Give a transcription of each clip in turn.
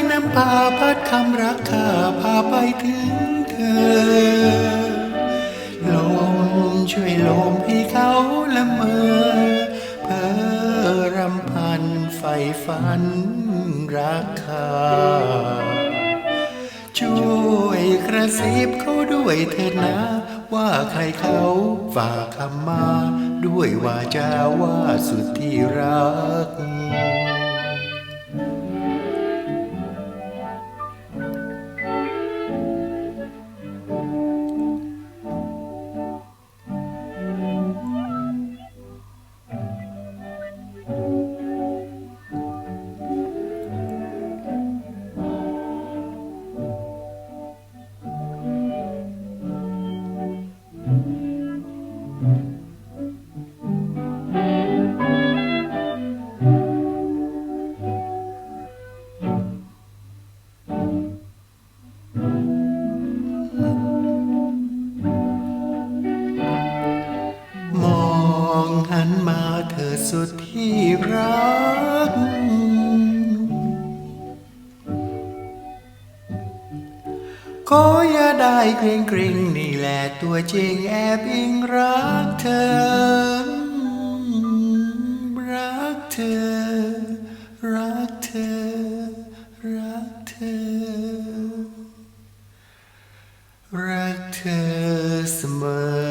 งน้ำปาพัดคำรักข้าพาไปถึงเธอ ลมช่วยลมให้เขาละเมอเพอรำพันไฟฝันรักข้าช่วยกระซิบเขาด้วยเถิดนะ ว่าใครเขาฝากคำมา ด้วยวาจาว่าสุดที่รัก สุดที่รัก ขออย่าได้เกรงเกรงนี่แหละตัวจริงแอบอิงรักเธอ รักเธอ รักเธอ รักเธอ รักเธอเสมอ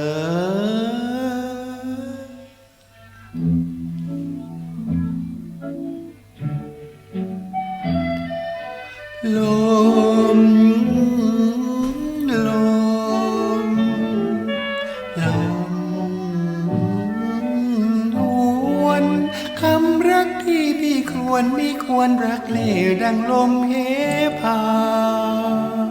ลม ลม ลมหวนคำรักที่พี่ควรไม่ควรรักเล่ดังลมเฮพา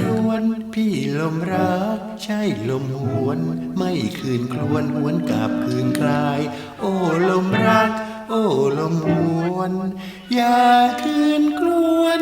ครวน พี่ลมรัก ใช่ลมหวน ไม่คืนครวนหวนกลับคืนคลาย โอ้ลมรัก โอ้ลมหวน อย่าคืนครวน